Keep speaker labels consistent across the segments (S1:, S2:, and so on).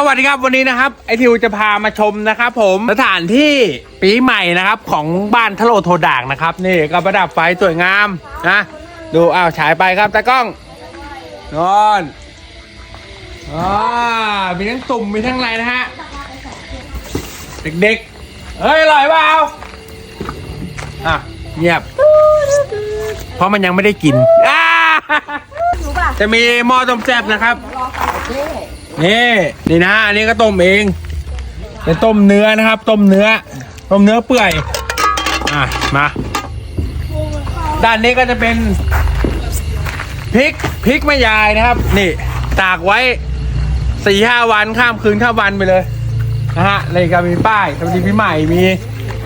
S1: สวัสดีครับวันนี้นะครับไอทิวจะพามาชมนะครับ ผมสถานที่ปีใหม่นะครับของบ้านทะโลโทด่างนะครับ นี่ก็ประดับไฟสวยงามนะดูอ้าวฉายไปครับตากล้องนอนอ่ามีทั้งตุ่มมีทั้งอะไรนะฮะเด็กๆเฮ้ยอร่อยเปล่าอะเงียบ เพราะมันยังไม่ได้กินอ่าจะมีหม้อต้มแซ่บนะครับ นี่นี่นะอันนี้ก็ต้มเองเป็นต้มเนื้อนะครับ ต้มเนื้อ ต้มเนื้อเปื่อยอะมา ด้านนี้ก็จะเป็นพริกพริกแม่ยายนะครับ นี่ตากไว้สี่ห้าวันข้ามคืนข้ามวันไปเลยนะฮะเลยก็มีป้ายสวัสดีพี่ใหม่มี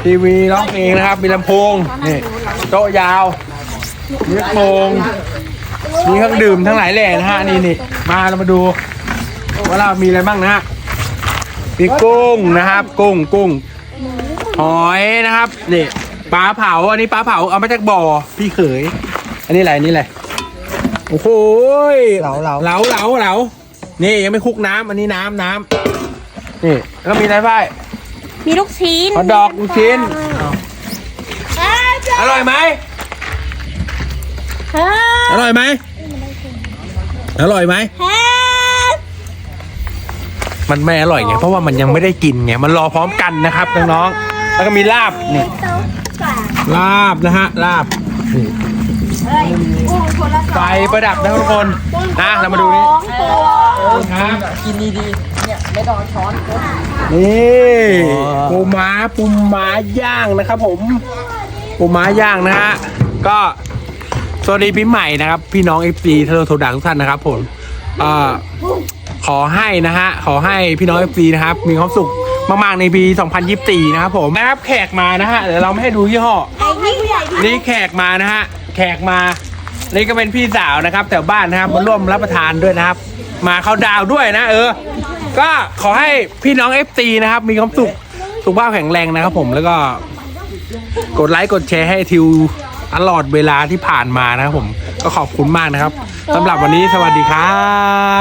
S1: ทีวีร้องเพลงนะครับ มีลำโพงนี่โต๊ะยาวมีโพงมีเครื่องดื่มทั้งหลายแหล่นะฮะนี่นี่มาเรามาดู ว่าเรามีอะไรบ้างนะฮะมีกุ้งนะครับ กุ้งกุ้งหอยนะครับนี่ปลาเผาอันนี้ปลาเผาเอามาจากบ่อพี่เขย อันนี้อะไรอันนี้อะไรโอ้โหย
S2: เหลาเหลา
S1: เหลาเหลาเหลานี่ยังไม่คลุกน้ำอันนี้น้ำน้ำนี่แล้วก็มีอะไรบ้าง
S3: มีลูกชิ้น
S1: ฮอทดอกลูกชิ้นอร่อยไหม
S3: เฮ้ย
S1: อร่อยไหมอร่อยไหม
S3: เฮ้ย
S1: มันไม่อร่อยไงเพราะว่ามันยังไม่ได้กินไงมันรอพร้อมกันนะครับน้องๆแล้วก็มีลาบนี่ลาบนะฮะลาบนี่ไฟประดับนะทุกคนนะเรามาดูนี่ครับ
S2: กินดีๆเนี่ยไม่ต้องเอาช้อน
S1: นี่ปูม้าปูม้าย่างนะครับ ผมปูม้าย่างนะฮะก็สวัสดีปีใหม่นะครับ พี่น้องเอฟซีทะเลโทรดังทุกท่านนะครับผมเอ่อ ขอให้นะฮะ ขอให้พี่น้องเอฟซีนะครับ มีความสุขมากๆในปี 2024 นะครับผมนะครับแขกมานะฮะเดี๋ยวเราไม่ให้ดูยี่ห้อ
S3: ไอ้นี่ผู้ใหญ่ที่
S1: นี่แขกมานะฮะ แขกมา นี่ก็เป็นพี่สาวนะครับแถวบ้านนะครับมาร่วมรับประทานด้วยนะครับ มาเข้าดาวด้วยนะ เออ ก็ขอให้พี่น้อง f อนะครับ มีความสุขสุขภาพแข็งแรงนะครับผมแล้วก็ กดไลค์กดแชร์ให้ทิวตลอดเวลาที่ผ่านมานะครับผม ก็ขอบคุณมากนะครับสำหรับวันนี้สวัสดีครับ